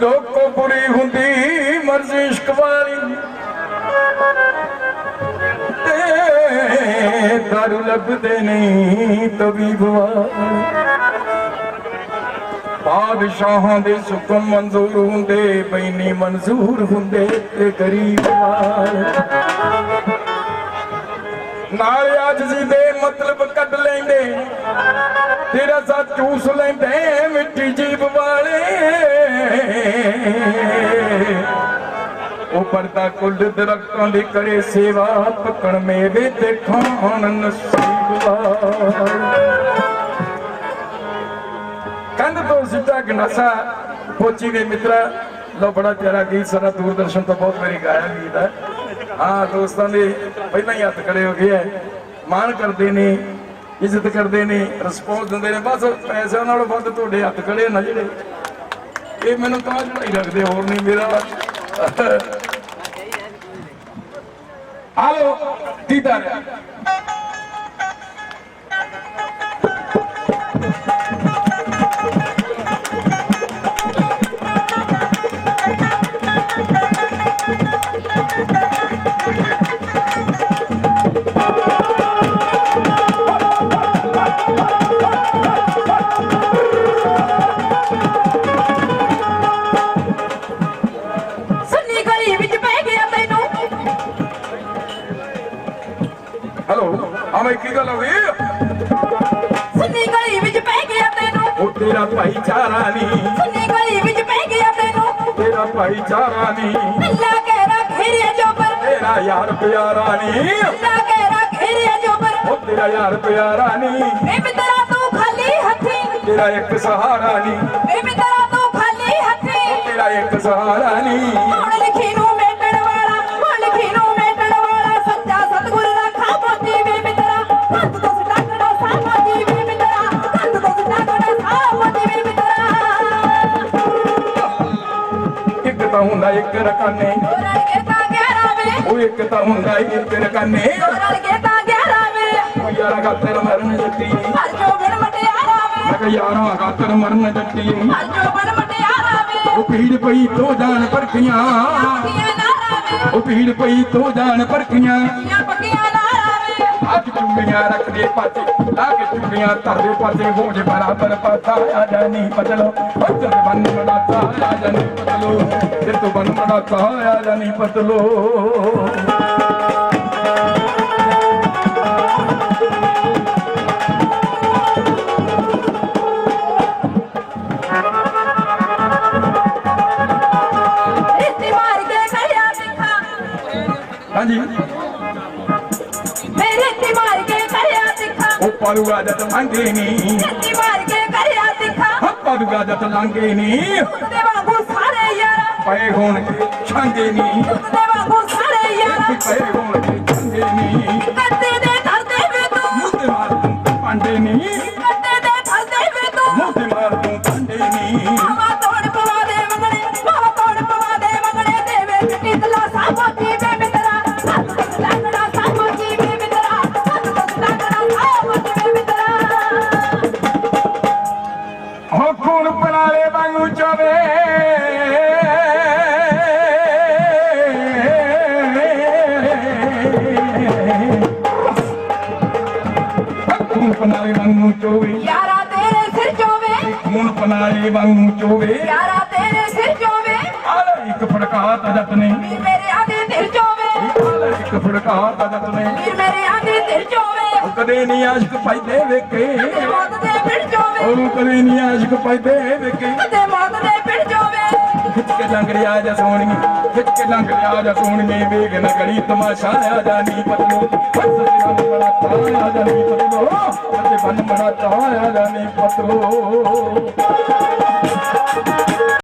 ਲੋਕੋ ਬੁਰੀ ਹੁੰਦੀ, ਮਰਜ਼ੀ ਇਸ਼ਕ ਤੇ ਦਾਰੂ ਲੱਭਦੇ ਨਹੀਂ ਤਬੀਬ ਬਾਦਸ਼ਾਹਾਂ ਦੇ ਸੁਕਮ ਮਨਜ਼ੂਰ ਹੁੰਦੇ, ਬੈਨੀ ਮਨਜ਼ੂਰ ਹੁੰਦੇ ਤੇ ਗਰੀਬ ਵਾਲੇ ਨਾਲ ਆਜਜ਼ੀ ਦੇ ਮਤਲਬ ਕੱਢ ਲੈਂਦੇ ਤੇਰਾ ਸਾ ਚੂਸ ਲੈਂਦੇ ਮਿੱਠੀ ਜੀਬ ਵਾਲੇ। ਪਰਦਾ ਕੁੱਲ ਦਰਖਤਾਂ ਦੀ ਕਰੇ ਸੇਵਾ ਪਕਣ ਮੇਵੇ ਤੇ ਖਾਣ ਨਸੀਬ ਕੰਧ ਤੋਂ ਸਿੱਧਾ ਗਨਾਸਾ ਪੋਚੀ ਦੇ ਮਿੱਤਰਾ ਲੋ ਬੜਾ ਪਿਆਰਾ ਗੀਤ ਸਾਰਾ ਦੂਰਦਰਸ਼ਨ ਤੋਂ ਬਹੁਤ ਮੇਰੀ ਗਾਇਆ ਗੀਤ ਹੈ। ਹਾਂ ਦੋਸਤਾਂ ਦੇ ਪਹਿਲਾਂ ਹੀ ਹੱਥ ਖੜੇ ਹੋ ਗਏ ਹੈ। ਮਾਣ ਕਰਦੇ ਨੇ, ਇੱਜ਼ਤ ਕਰਦੇ ਨੇ ਰਿਸਪੌਂਸ ਦਿੰਦੇ ਨੇ, ਬਸ ਪੈਸਿਆਂ ਨਾਲੋਂ ਵੱਧ ਤੁਹਾਡੇ ਹੱਥ ਖੜੇ ਨਾ ਜਿਹੜੇ। ਇਹ ਮੈਨੂੰ ਤਾਂ ਚੜਾਈ ਰੱਖਦੇ ਹੋਰ ਨਹੀਂ ਮੇਰਾ ਆਲੋ ਦੀਦਾਰ ਮੈਂ ਕੀ ਗੱਲ ਹੋ। ਗਈ ਸੁੰਨੀ ਗਲੀ ਵਿੱਚ ਪੈ ਗਿਆ ਤੈਨੂੰ। ਉਹ ਤੇਰਾ ਭਾਈਚਾਰਾ ਨਹੀਂ। ਸੁੰਨੀ ਗਲੀ ਵਿੱਚ ਪੈ ਗਿਆ ਤੈਨੂੰ। ਤੇਰਾ ਭਾਈਚਾਰਾ ਨਹੀਂ। ਅੱਲਾ ਕਹਿਰਾ ਘੇਰਿਆ ਜੋਬਰ ਤੇਰਾ ਯਾਰ ਪਿਆਰਾ ਨਹੀਂ। ਅੱਲਾ ਕਹਿਰਾ ਘੇਰਿਆ ਜੋਬਰ ਉਹ ਤੇਰਾ ਯਾਰ ਪਿਆਰਾ ਨਹੀਂ। ਵੇ ਮਿੱਤਰਾ ਤੂੰ ਖਾਲੀ ਹੱਥੀ। ਤੇਰਾ ਇੱਕ ਸਹਾਰਾ ਨਹੀਂ। ਵੇ ਮਿੱਤਰਾ ਤੂੰ ਖਾਲੀ ਹੱਥੀ। ਤੇਰਾ ਇੱਕ ਸਹਾਰਾ ਨਹੀਂ। ਹੁੰਦਾ ਇੱਕ ਰਕਾਨੇ। ਰਲ ਕੇ ਤਾਂ ਗਿਆਰਾਂ ਵੇ ਉਹ ਇੱਕ ਤਾਂ ਹੁੰਦਾ ਇੱਕ ਰਕਾਨੇ। ਰਲ ਕੇ ਤਾਂ ਗਿਆਰਾਂ ਵੇ ਉਹ ਯਾਰਾ ਗਾਤਰ ਮਰਨ ਜੱਟੀ। ਹਰ ਜੋ ਬਣ ਮਟਿਆਰਾ ਵੇ ਮੈਂ ਕਿਹਾ ਯਾਰਾ ਗਾਤਰ ਮਰਨ ਜੱਟੀ। ਹਰ ਜੋ ਬਣ ਮਟਿਆਰਾ ਵੇ ਉਹ ਭੀੜ ਪਈ ਤੋ ਜਾਣ ਪਰਖੀਆਂ। ਉਹ ਭੀੜ ਪਈ ਤੋ ਜਾਣ ਪਰਖੀਆਂ। ਪੱਕੀਆਂ ਪੱਕੀਆਂ ਨਾਰਾ ਚੁੰਮੀਆਂ ਰੱਖਦੇ ਪਾਸੇ ਲਾ ਕੇ ਚੁੰਮੀਆਂ ਧਰਦੇ ਪਾਸੇ, ਹੋ ਜੇ ਬਰਾਬਰ ਪਾਸਾ ਆ ਜਾਣੀ ਬਦਲੋ। ਉੱਤਰ ਬੰਨ ਮੜਾਤਾ ਆ ਜਾਣੀ ਬਦਲੋ। ਤੇ ਤੋਂ ਬੰਨ ਮੜਾਤਾ ਆ ਜਾਣੀ ਬਦਲੋ। ਪਾਲੂਗਾ ਜਦ ਲੰਘੇ ਨਹੀਂ ਰਿੱਤੀ ਮਾਰ ਕੇ ਖੜਿਆ ਸਿੱਖਾ ਹਾਂ ਪਾਲੂਗਾ ਜਦ ਲੰਘੇ ਨਹੀਂ ਤੇ ਵਾਂਗੂ ਸਾਰੇ ਯਾਰਾ। ਪਏ ਹੋਣਗੇ ਛਾਂਗੇ ਨਹੀਂ ਤੇ ਵਾਂਗੂ ਸਾਰੇ ਯਾਰਾ। ਪਏ ਹੋਣਗੇ ਛਾਂਗੇ ਨਹੀਂ ਕੱਤੇ ਦੇ ਧਰਦੇ ਵੇ ਤੂੰ ਮੁੱਦੇ ਮਾਰ ਤੂੰ ਪਾਂਡੇ ਨਹੀਂ ਚੋਵੇ ਖੂਨ ਪਨਾਲੇ ਵਾਂਗੂ ਚੋਵੇ। ਯਾਰਾ ਤੇਰੇ ਸਿਰ ਚੋਵੇ। ਖੂਨ ਪਨਾਲੇ ਵਾਂਗੂ ਚੋਵੇ। ਯਾਰਾ ਤੇਰੇ ਸਿਰ ਚੋਵੇ। ਆਲੇ ਇੱਕ ਫੜਕਾ ਤਜਤ ਨੇ। ਵੀਰ ਮੇਰੇ ਆਂਦੇ ਦਿਲ ਚੋਵੇ। ਆਲੇ ਇੱਕ ਫੜਕਾ ਤਜਤ ਨੇ। ਵੀਰ ਮੇਰੇ ਆਂਦੇ ਦਿਲ ਚੋਵੇ। ਕਦੇ ਨਹੀਂ ਆਸ਼ਕ ਤੇ ਮੌਤ ਦੇ ਵੇਖੇ। ਤੇ ਮੌਤ ਦੇ ਪਿੰਡ ਚੋਵੇ ਖਿੱਚ ਕੇ ਲੰਘ ਰਿਆ ਜਾ ਸੋਹਣੀ ਖਿੱਚ ਕੇ ਲੰਘ ਰਿਆ ਜਾ ਸੋਹਣੀ। ਵੇਖ ਨਾ ਗਲੀ ਤਮਾਸ਼ਾ ਆ ਜਾਨੀ ਪਤਲੋ। ਫਸ ਦੇ ਬੰਨ ਬੜਾ ਤਾ ਆ ਜਾਨੀ ਪਤਲੋ। ਫਸ ਬੰਨ ਬੜਾ ਤਾ ਆ ਜਾਨੀ ਪਤਲੋ।